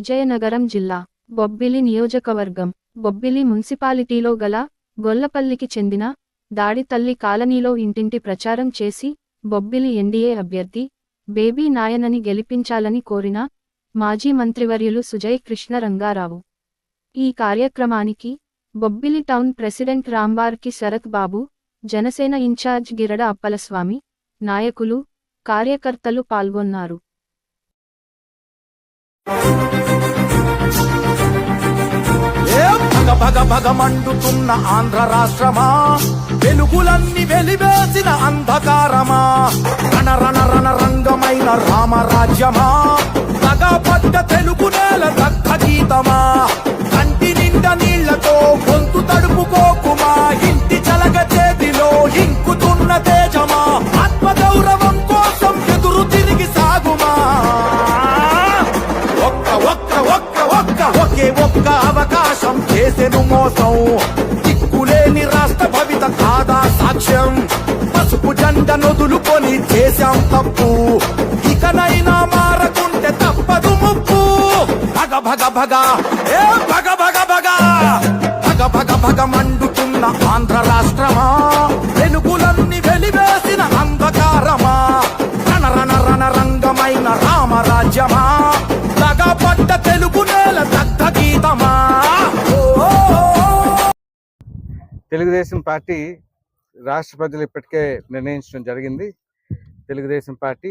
విజయనగరం జిల్లా బొబ్బిలి నియోజకవర్గం. బొబ్బిలి మున్సిపాలిటీలో గల గొల్లపల్లికి చెందిన దాడి తల్లి కాలనీలో ఇంటింటి ప్రచారం చేసి బొబ్బిలి ఎన్డీఏ అభ్యర్థి బేబీ నాయనని గెలిపించాలని కోరిన మాజీ మంత్రివర్యులు సుజయ్ కృష్ణ రంగారావు ఈ కార్యక్రమానికి Bobbili town president Rambarki Sarath Babu Janasena incharge Girada Appalaswamy నాయకులు కార్యకర్తలు పాల్గొన్నారు. భగ భగ మండుతున్న ఆంధ్ర రాష్ట్రమా? వెలుగులన్నీ వెలివేసిన అంధకారమా? రణ రణ రణ రంగమైన రామరాజ్యమా? పడ్డ తెలుగు నేల రక్త గీతమా కంటి నిండా నీళ్ళతో గొంతు తడుపుకోకుమా? ఇంటి చలగ చేతిలో ఇంకుతున్న తేజమా? ఆత్మగౌరవం కోసం ఎదురు తిరిగి సాగుమా? ఒక్క ఒక్క ఒక్క ఒక్క ఒకే ఒక్క అవకాశం మోసం చేసెను మోసం. దిక్కులేని రాష్ట్ర భవిత కాదా సాక్ష్యం. పసుపు జెండ నొదులుకొని చేశాం తప్పు. ఇకనైనా మారకుంటే తప్పదు ముప్పు. భగ భగ భగ. ఏ భగ భగ భగ. భగ భగ భగ తెలుగుదేశం పార్టీ రాష్ట్ర ప్రజలు ఇప్పటికే నిర్ణయించడం జరిగింది. తెలుగుదేశం పార్టీ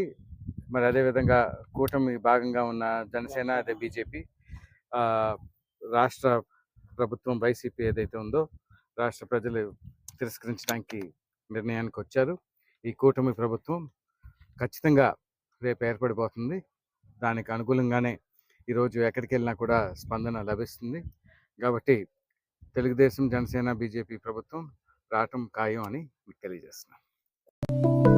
మరి అదేవిధంగా కూటమి భాగంగా ఉన్న జనసేన అదే బీజేపీ రాష్ట్ర ప్రభుత్వం వైసీపీ ఏదైతే ఉందో రాష్ట్ర ప్రజలు తిరస్కరించడానికి నిర్ణయానికి వచ్చారు. ఈ కూటమి ప్రభుత్వం ఖచ్చితంగా రేపు ఏర్పడిపోతుంది దానికి అనుకూలంగానే ఈరోజు ఎక్కడికి వెళ్ళినా కూడా స్పందన లభిస్తుంది. కాబట్టి తెలుగుదేశం జనసేన బీజేపీ ప్రభుత్వం రావటం ఖాయం అని మీకు తెలియజేస్తున్నాను.